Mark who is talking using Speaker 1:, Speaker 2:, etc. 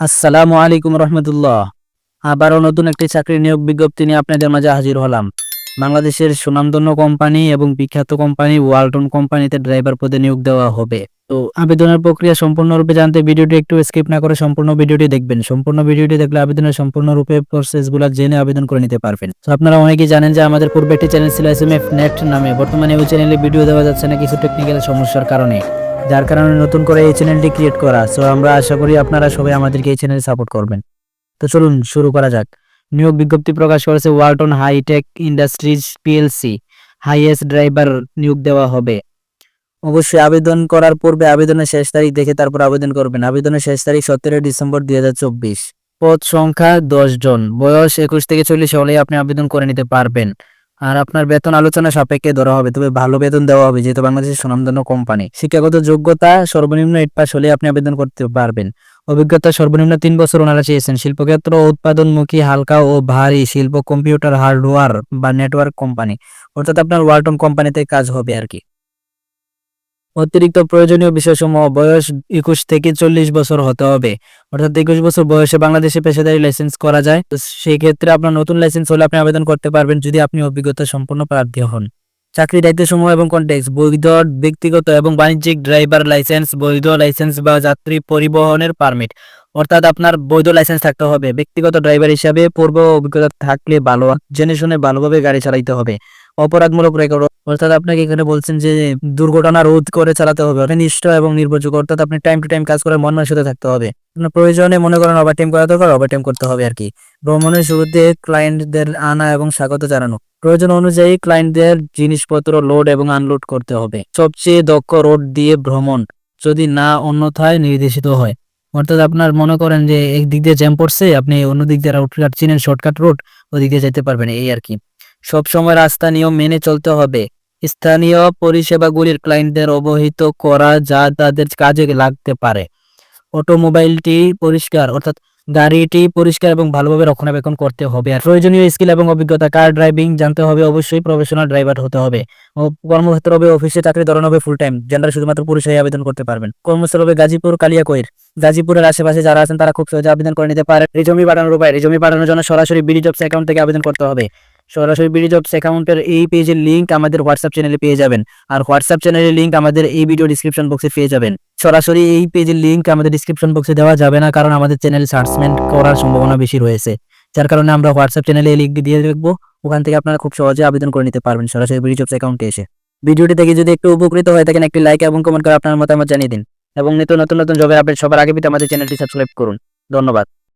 Speaker 1: আসসালামু আলাইকুম রহমতুল্লাহ। আবারও নতুন একটি চাকরি নিয়োগ বিজ্ঞপ্তি নিয়ে আপনাদের মাঝে হাজির হলাম। বাংলাদেশের সুনামধন্য কোম্পানি এবং বিখ্যাত কোম্পানি ওয়ালটন কোম্পানিতে ড্রাইভার পদে নিয়োগ দেওয়া হবে। তো আবেদনের প্রক্রিয়া সম্পূর্ণরূপে জানতে ভিডিওটি একটু স্কিপ না করে সম্পূর্ণ ভিডিওটি দেখবেন। সম্পূর্ণ ভিডিওটি দেখলে আবেদনের সম্পূর্ণরূপে প্রসেসগুলো জেনে আবেদন করে নিতে পারবেন। তো আপনারা অনেকেই জানেন যে আমাদের পূর্বে একটি চ্যানেল ছিল এস এম এফ নেট নামে। বর্তমানে ওই চ্যানেলে ভিডিও দেওয়া যাচ্ছে না কিছু টেকনিক্যাল সমস্যার কারণে। যার কারণে নতুন করে এই চ্যানেলটি ক্রিয়েট করা। সো আমরা আশা করি আপনারা সবাই আমাদেরকে এই চ্যানেলে সাপোর্ট করবেন। তো চলুন, শুরু করা যাক। নিয়োগ বিজ্ঞপ্তি প্রকাশ করেছে Walton hi tech industries PLC highest driver নিয়োগ দেওয়া হবে। অবশ্যই আবেদন করার পূর্বে আবেদনের শেষ তারিখ দেখে তারপর আবেদন করবেন। আবেদনের শেষ তারিখ সতেরোই ডিসেম্বর দুই হাজার চব্বিশ। পদ সংখ্যা দশ জন। বয়স একুশ থেকে চল্লিশ হলেই আপনি আবেদন করে নিতে পারবেন। আর আপনার বেতন আলোচনা সাপেক্ষে ধরা হবে, তবে ভালো বেতন দেওয়া হবে, যেহেতু বাংলাদেশের সুনামধন্য কোম্পানি। শিক্ষাগত যোগ্যতা সর্বনিম্ন এইট পাস হলে আপনি আবেদন করতে পারবেন। অভিজ্ঞতা সর্বনিম্ন তিন বছর ওনারা চেয়েছেন শিল্পক্ষেত্র, উৎপাদনমুখী, হালকা ও ভারী শিল্প, কম্পিউটার হার্ডওয়ার বা নেটওয়ার্ক কোম্পানি। অর্থাৎ আপনার ওয়ালটন কোম্পানিতে কাজ হবে আর কি। অতিরিক্ত প্রয়োজনীয় বিষয়সমূহ বয়স একুশ থেকে চল্লিশ বছর হতে হবে। অর্থাৎ একুশ বছর বয়সে বাংলাদেশে পেশাদারি লাইসেন্স করা যায়। তো সেই ক্ষেত্রে আপনার নতুন লাইসেন্স হলে আপনি আবেদন করতে পারবেন যদি আপনি অভিজ্ঞতা সম্পন্ন প্রার্থী হন। চাকরি দায়িত্বসমূহ এবং কন্টেক্স বৈধ, ব্যক্তিগত এবং বাণিজ্যিক ড্রাইভার লাইসেন্স বৈধ লাইসেন্স বা যাত্রী পরিবহনের পারমিট অর্থাৎ আপনার বৈধ লাইসেন্স থাকতে হবে। ব্যক্তিগত ড্রাইভার হিসাবে পূর্ব অভিজ্ঞতা থাকলে ভালো, জেনে শুনে ভালোভাবে গাড়ি চালাইতে হবে। অপরাধমূলক রেকর্ড অর্থাৎ আপনাকে এখানে বলছেন যে দুর্ঘটনা রোধ করে চালাতে হবে নিষ্ঠ এবং নির্ভরযোগ্য, অর্থাৎ আপনি টাইম টু টাইম কাজ করে মন সাথে থাকতে হবে। আপনার প্রয়োজনে মনে করেন ওভার টাইম করা দরকার ওভার টাইম করতে হবে আর কি। ভ্রমণের শুরুতে ক্লায়েন্টদের আনা এবং স্বাগত জানানো। প্রয়োজন অনুযায়ী ক্লায়েন্টদের জিনিসপত্র লোড এবং আনলোড করতে হবে। সবচেয়ে দক্ষ রোড দিয়ে ভ্রমণ যদি না অন্যথায় নির্দেশিত হয়। অর্থাৎ আপনার মনে করেন যে একদিক দিয়ে জ্যাম পড়ছে, আপনি অন্য দিক দিয়ে রাউট চিনেন শর্টকাট রোড ওদিক দিয়ে যেতে পারবেন, এই আর কি। সব সময় রাস্তা নিয়ম মেনে চলতে হবে। স্থানীয় পরিষেবাগুলির ক্লায়েন্টদের অবহিত করা যা তাদের কাজে লাগতে পারে। অটোমোবাইলটি পরিষ্কার, অর্থাৎ গাড়িটি পরিষ্কার এবং ভালোভাবে রক্ষণাবেক্ষণ করতে হবে। আর প্রয়োজনীয় স্কিল এবং অভিজ্ঞতা কার ড্রাইভিং জানতে হবে, অবশ্যই প্রফেশনাল ড্রাইভার হতে হবে। কর্মক্ষেত্র হবে অফিসে চাকরি ধরন হবে ফুল টাইম জেন্ডার শুধুমাত্র পুরুষই আবেদন করতে পারবেন। কর্মস্থল হবে গাজীপুর, কালিয়াকৈর। গাজীপুরের আশেপাশে যারা আছেন, তারা খুব সহজে আবেদন করে নিতে পারে রিজমি পাঠানোর উপায় রিজমি পাঠানোর জন্য সরাসরি বিডি জবস অ্যাকাউন্ট থেকে আবেদন করতে হবে। সরাসরি বিডি জবস অ্যাকাউন্টের এই পেজের লিঙ্ক আমাদের হোয়াটসঅ্যাপ চ্যানেলে পেয়ে যাবেন। আর হোয়াটসঅ্যাপ চ্যানেলের লিঙ্ক আমাদের এই ভিডিও ডিসক্রিপশন বক্সে পেয়ে যাবেন। সরাসরি এই পেজের লিঙ্ক আমাদের ডিসক্রিপশন বক্সে দেওয়া যাবে না, কারণ আমাদের চ্যানেল সার্চমেন্ট করার সম্ভাবনা বেশি রয়েছে। যার কারণে আমরা হোয়াটসঅ্যাপ চ্যানেলে এই লিঙ্ক দিয়ে রাখব ওখান থেকে আপনারা খুব সহজে আবেদন করে নিতে পারবেন সরাসরি বিডি জবস অ্যাকাউন্টে এসে। ভিডিওটি থেকে যদি একটু উপকৃত হয়ে থাকেন, একটি লাইক এবং কমেন্ট করে আপনার মতামত জানিয়ে দিন। এবং নিত্য নতুন নতুন জবের আপডেট সবার আগে পেতে আমাদের চ্যানেলটি সাবস্ক্রাইব করুন। ধন্যবাদ।